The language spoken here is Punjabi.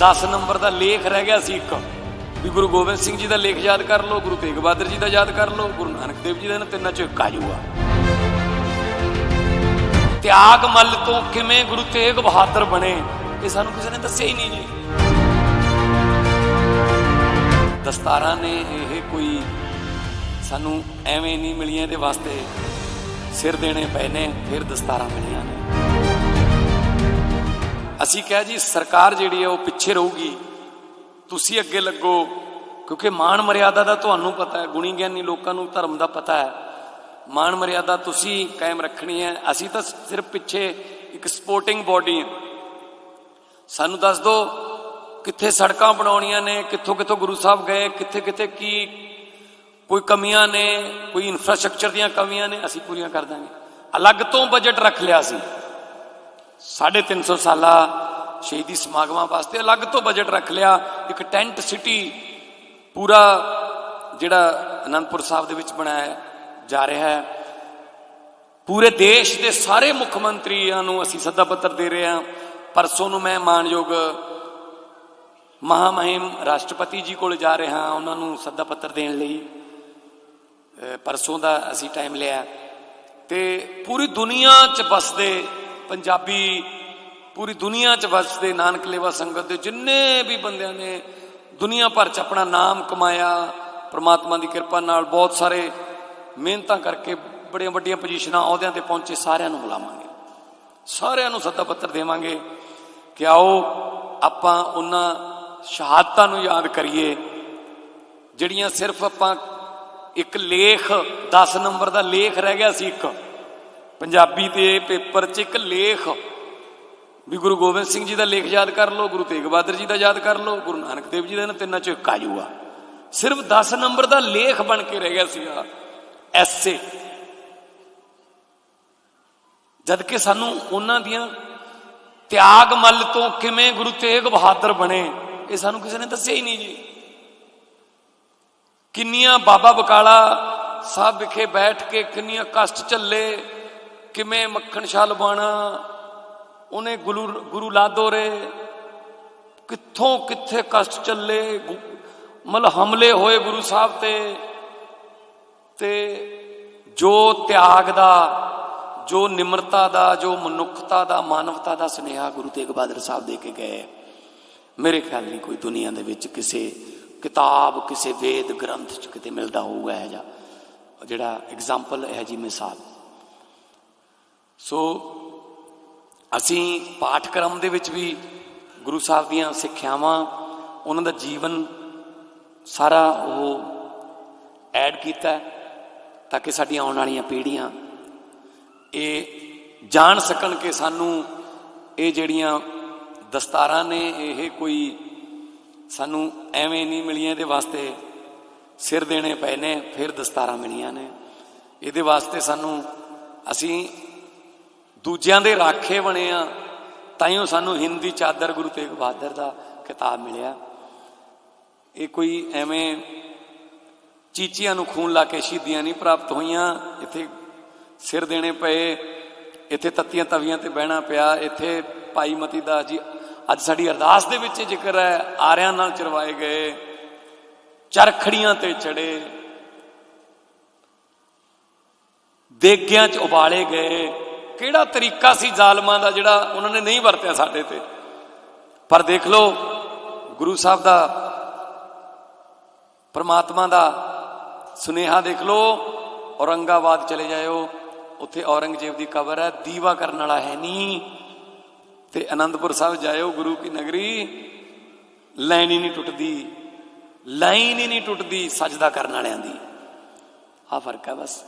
10 ਨੰਬਰ ਦਾ ਲੇਖ ਰਹਿ ਗਿਆ ਸੀ ਇੱਕ। ਵੀ ਗੁਰੂ ਗੋਬਿੰਦ ਸਿੰਘ ਜੀ ਦਾ ਲੇਖ ਯਾਦ ਕਰ ਲਓ, ਗੁਰੂ ਤੇਗ ਬਹਾਦਰ ਜੀ ਦਾ ਯਾਦ ਕਰ ਲਓ, ਗੁਰੂ ਨਾਨਕ ਦੇਵ ਜੀ ਦਾ ਇਹਨਾਂ ਤਿੰਨਾਂ ਚੋਂ ਇੱਕ ਆ। ਜਾਊਗਾ ਤਿਆਗ ਮੱਲ ਤੋਂ ਕਿਵੇਂ ਗੁਰੂ ਤੇਗ ਬਹਾਦਰ ਬਣੇ, ਇਹ ਸਾਨੂੰ ਕਿਸੇ ਨੇ ਦੱਸਿਆ ਹੀ ਨਹੀਂ ਜੀ। ਦਸਤਾਰਾਂ ਨੇ ਇਹ ਕੋਈ ਸਾਨੂੰ ਐਵੇਂ ਨਹੀਂ ਮਿਲੀਆਂ ਇਹਦੇ ਵਾਸਤੇ ਸਿਰ ਦੇਣੇ ਪਏ ਨੇ, ਫਿਰ ਦਸਤਾਰਾਂ ਮਿਲੀਆਂ ਨੇ। ਅਸੀਂ ਕਿਹਾ ਜੀ, ਸਰਕਾਰ ਜਿਹੜੀ ਹੈ ਉਹ ਪਿੱਛੇ ਰਹੂਗੀ। ਤੁਸੀਂ ਅੱਗੇ ਲੱਗੋ, ਕਿਉਂਕਿ ਮਾਣ ਮਰਿਆਦਾ ਦਾ ਤੁਹਾਨੂੰ ਪਤਾ ਹੈ, ਗੁਣੀ ਗਿਆਨੀ ਲੋਕਾਂ ਨੂੰ ਧਰਮ ਦਾ ਪਤਾ ਹੈ। ਮਾਣ ਮਰਿਆਦਾ ਤੁਸੀਂ ਕਾਇਮ ਰੱਖਣੀ ਹੈ। ਅਸੀਂ ਤਾਂ ਸਿਰਫ ਪਿੱਛੇ ਇੱਕ ਸਪੋਰਟਿੰਗ ਬਾਡੀ ਹਾਂ। ਸਾਨੂੰ ਦੱਸ ਦਿਓ ਕਿੱਥੇ ਸੜਕਾਂ ਬਣਾਉਣੀਆਂ ਨੇ, ਕਿੱਥੋਂ ਕਿੱਥੋਂ ਗੁਰੂ ਸਾਹਿਬ ਗਏ, ਕਿੱਥੇ ਕਿੱਥੇ ਕੀ ਕੋਈ ਕਮੀਆਂ ਨੇ, ਕੋਈ ਇਨਫਰਾਸਟ੍ਰਕਚਰ ਦੀਆਂ ਕਮੀਆਂ ਨੇ, ਅਸੀਂ ਪੂਰੀਆਂ ਕਰ ਦਾਂਗੇ। ਅਲੱਗ ਤੋਂ ਬਜਟ ਰੱਖ ਲਿਆ ਸੀ। 350 ਸਾਲਾ ਸ਼ਹੀਦੀ ਸਮਾਗਮਾਂ ਵਾਸਤੇ ਅਲੱਗ ਤੋਂ ਬਜਟ ਰੱਖ ਲਿਆ। ਇੱਕ ਟੈਂਟ ਸਿਟੀ ਪੂਰਾ ਜਿਹੜਾ ਅਨੰਦਪੁਰ ਸਾਹਿਬ ਦੇ ਵਿੱਚ ਬਣਾਇਆ ਜਾ ਰਿਹਾ ਹੈ। ਪੂਰੇ ਦੇਸ਼ ਦੇ ਸਾਰੇ ਮੁੱਖ ਮੰਤਰੀਆਂ ਨੂੰ ਅਸੀਂ ਸੱਦਾ ਪੱਤਰ ਦੇ ਰਹੇ ਹਾਂ। ਪਰਸੋਂ ਨੂੰ ਮੈਂ ਮਾਨਯੋਗ ਮਹਾਮਹਿਮ ਰਾਸ਼ਟਰਪਤੀ ਜੀ ਕੋਲ ਜਾ ਰਿਹਾ ਹਾਂ, ਉਹਨਾਂ ਨੂੰ ਸੱਦਾ ਪੱਤਰ ਦੇਣ ਲਈ। ਪਰਸੋਂ ਦਾ ਅਸੀਂ ਟਾਈਮ ਲਿਆ। ਤੇ ਪੂਰੀ ਦੁਨੀਆ 'ਚ ਵਸਦੇ ਪੰਜਾਬੀ ਪੂਰੀ ਦੁਨੀਆ 'ਚ ਵਸਦੇ ਨਾਨਕ ਲੇਵਾ ਸੰਗਤ ਦੇ ਜਿੰਨੇ ਵੀ ਬੰਦਿਆਂ ਨੇ ਦੁਨੀਆ ਭਰ 'ਚ ਆਪਣਾ ਨਾਮ ਕਮਾਇਆ, ਪ੍ਰਮਾਤਮਾ ਦੀ ਕਿਰਪਾ ਨਾਲ ਬਹੁਤ ਸਾਰੇ ਮਿਹਨਤਾਂ ਕਰਕੇ ਬੜੀਆਂ ਵੱਡੀਆਂ ਪੋਜੀਸ਼ਨਾਂ ਅਹੁਦਿਆਂ ਤੇ ਪਹੁੰਚੇ, ਸਾਰਿਆਂ ਨੂੰ ਬੁਲਾਵਾਂਗੇ। ਸਾਰਿਆਂ ਨੂੰ ਸੱਦਾ ਪੱਤਰ ਦੇਵਾਂਗੇ ਕਿ ਆਓ ਆਪਾਂ ਉਹਨਾਂ ਸ਼ਹਾਦਤਾਂ ਨੂੰ ਯਾਦ ਕਰੀਏ, ਜਿਹੜੀਆਂ ਸਿਰਫ ਆਪਾਂ ਇੱਕ ਲੇਖ 10 ਨੰਬਰ ਦਾ ਲੇਖ ਰਹਿ ਗਿਆ ਸੀ ਇੱਕ। ਪੰਜਾਬੀ ਤੇ ਪੇਪਰ 'ਚ ਇੱਕ ਲੇਖ। ਵੀ ਗੁਰੂ ਗੋਬਿੰਦ ਸਿੰਘ ਜੀ ਦਾ ਲੇਖ ਯਾਦ ਕਰ ਲਓ, ਗੁਰੂ ਤੇਗ ਬਹਾਦਰ ਜੀ ਦਾ ਯਾਦ ਕਰ ਲਓ, ਗੁਰੂ ਨਾਨਕ ਦੇਵ ਜੀ ਦਾ ਇਹਨਾਂ ਤਿੰਨਾਂ 'ਚੋਂ ਇੱਕ ਆ ਜਾਊਗਾ ਸਿਰਫ 10 ਨੰਬਰ ਦਾ ਲੇਖ ਬਣ ਕੇ ਰਹਿ ਗਿਆ ਸੀਗਾ, ਐਸੇ ਜਦ ਕਿ ਸਾਨੂੰ ਉਹਨਾਂ ਦੀਆਂ ਤਿਆਗ ਮੱਲ ਤੋਂ ਕਿਵੇਂ ਗੁਰੂ ਤੇਗ ਬਹਾਦਰ ਬਣੇ, ਇਹ ਸਾਨੂੰ ਕਿਸੇ ਨੇ ਦੱਸਿਆ ਹੀ ਨਹੀਂ ਜੀ। ਕਿੰਨੀਆਂ ਬਾਬਾ ਬਕਾਲਾ ਸਾਹਿਬ ਵਿਖੇ ਬੈਠ ਕੇ ਕਿੰਨੀਆਂ ਕਸ਼ਟ ਝੱਲੇ ਕਿਵੇਂ ਮੱਖਣ ਛਾਲ ਬਾਣਾ? ਉਹਨੇ ਗੁਰੂ ਗੁਰੂ ਲਾਦੋਰੇ ਕਿੱਥੋਂ ਕਿੱਥੇ ਕਸ਼ਟ ਚੱਲੇ? ਗੁ- ਮਤਲਬ ਹਮਲੇ ਹੋਏ ਗੁਰੂ ਸਾਹਿਬ ਤੇ। ਤੇ ਜੋ ਤਿਆਗ ਦਾ, ਜੋ ਨਿਮਰਤਾ ਦਾ, ਜੋ ਮਨੁੱਖਤਾ ਦਾ, ਮਾਨਵਤਾ ਦਾ ਸੁਨੇਹਾ ਗੁਰੂ ਤੇਗ ਬਹਾਦਰ ਸਾਹਿਬ ਦੇ ਕੇ ਗਏ। ਮੇਰੇ ਖਿਆਲ ਨਹੀਂ ਕੋਈ ਦੁਨੀਆ ਦੇ ਵਿੱਚ ਕਿਸੇ ਕਿਤਾਬ, ਕਿਸੇ ਵੇਦ ਗ੍ਰੰਥ ਚ ਕਿਤੇ ਮਿਲਦਾ ਹੋਊਗਾ ਇਹ ਜਿਹਾ। ਜਿਹੜਾ ਐਗਜ਼ਾਮਪਲ ਹੈ ਜੀ ਮਿਸਾਲ। ਸੋ ਅਸੀਂ ਪਾਠਕ੍ਰਮ ਦੇ ਵਿੱਚ ਵੀ ਗੁਰੂ ਸਾਹਿਬ ਦੀਆਂ ਸਿੱਖਿਆਵਾਂ, ਉਹਨਾਂ ਦਾ ਜੀਵਨ ਸਾਰਾ ਉਹ ਐਡ ਕੀਤਾ ਤਾਂ ਕਿ ਸਾਡੀਆਂ ਆਉਣ ਵਾਲੀਆਂ ਪੀੜ੍ਹੀਆਂ ਇਹ ਜਾਣ ਸਕਣ ਕਿ ਸਾਨੂੰ ਇਹ ਜਿਹੜੀਆਂ ਦਸਤਾਰਾਂ ਨੇ, ਇਹ ਕੋਈ ਸਾਨੂੰ ਐਵੇਂ ਨਹੀਂ ਮਿਲੀਆਂ, ਇਹਦੇ ਵਾਸਤੇ ਸਿਰ ਦੇਣੇ ਪਏ ਨੇ, ਫਿਰ ਦਸਤਾਰਾਂ ਮਿਲੀਆਂ ਨੇ। ਇਹਦੇ ਵਾਸਤੇ ਸਾਨੂੰ ਅਸੀਂ ਦੂਜਿਆਂ ਦੇ ਰਾਖੇ ਬਣੇ ਆ, ਤਾਈਓ ਸਾਨੂੰ ਹਿੰਦੀ ਚਾਦਰ ਗੁਰੂ ਤੇਗ ਬਹਾਦਰ ਦਾ ਕਿਤਾਬ ਮਿਲਿਆ। ਇਹ ਕੋਈ ਐਵੇਂ ਚੀਚੀਆਂ ਨੂੰ ਖੂਨ ਲਾ ਕੇ ਸ਼ਹੀਦੀਆਂ ਨਹੀਂ ਪ੍ਰਾਪਤ ਹੋਈਆਂ। ਇੱਥੇ ਸਿਰ ਦੇਣੇ ਪਏ, ਇੱਥੇ ਤੱਤੀਆਂ ਤਵੀਆਂ ਤੇ ਬਹਿਣਾ ਪਿਆ। ਇੱਥੇ ਭਾਈ ਮਤੀ ਦਾਸ ਜੀ ਅੱਜ ਸਾਡੀ ਅਰਦਾਸ ਦੇ ਵਿੱਚ ਇਹ ਜ਼ਿਕਰ ਹੈ, ਆਰਿਆਂ ਨਾਲ ਚਰਵਾਏ ਗਏ, ਚਰਖੜੀਆਂ ਤੇ ਚੜੇ, ਦੇਗਿਆਂ 'ਚ ਉਬਾਲੇ ਗਏ। ਕਿਹੜਾ ਤਰੀਕਾ ਸੀ ਜ਼ਾਲਮਾਂ ਦਾ ਜਿਹੜਾ ਉਹਨਾਂ ਨੇ ਨਹੀਂ ਵਰਤਿਆ ਸਾਡੇ ਤੇ? ਪਰ ਦੇਖ ਲਓ, ਗੁਰੂ ਸਾਹਿਬ ਦਾ, ਪਰਮਾਤਮਾ ਦਾ ਸੁਨੇਹਾ ਦੇਖ ਲਓ, ਔਰੰਗਾਬਾਦ ਚਲੇ ਜਾਇਓ, ਉੱਥੇ ਔਰੰਗਜ਼ੇਬ ਦੀ ਕਬਰ ਹੈ, ਦੀਵਾ ਕਰਨ ਵਾਲਾ ਹੈ ਨਹੀਂ। ਤੇ ਅਨੰਦਪੁਰ ਸਾਹਿਬ ਜਾਇਓ, ਗੁਰੂ ਕੀ ਨਗਰੀ, ਲਾਈਨ ਹੀ ਨਹੀਂ ਟੁੱਟਦੀ, ਲਾਈਨ ਹੀ ਨਹੀਂ ਟੁੱਟਦੀ ਸਜਦਾ ਕਰਨ ਵਾਲਿਆਂ ਦੀ। ਆ ਫ਼ਰਕ ਹੈ ਬਸ।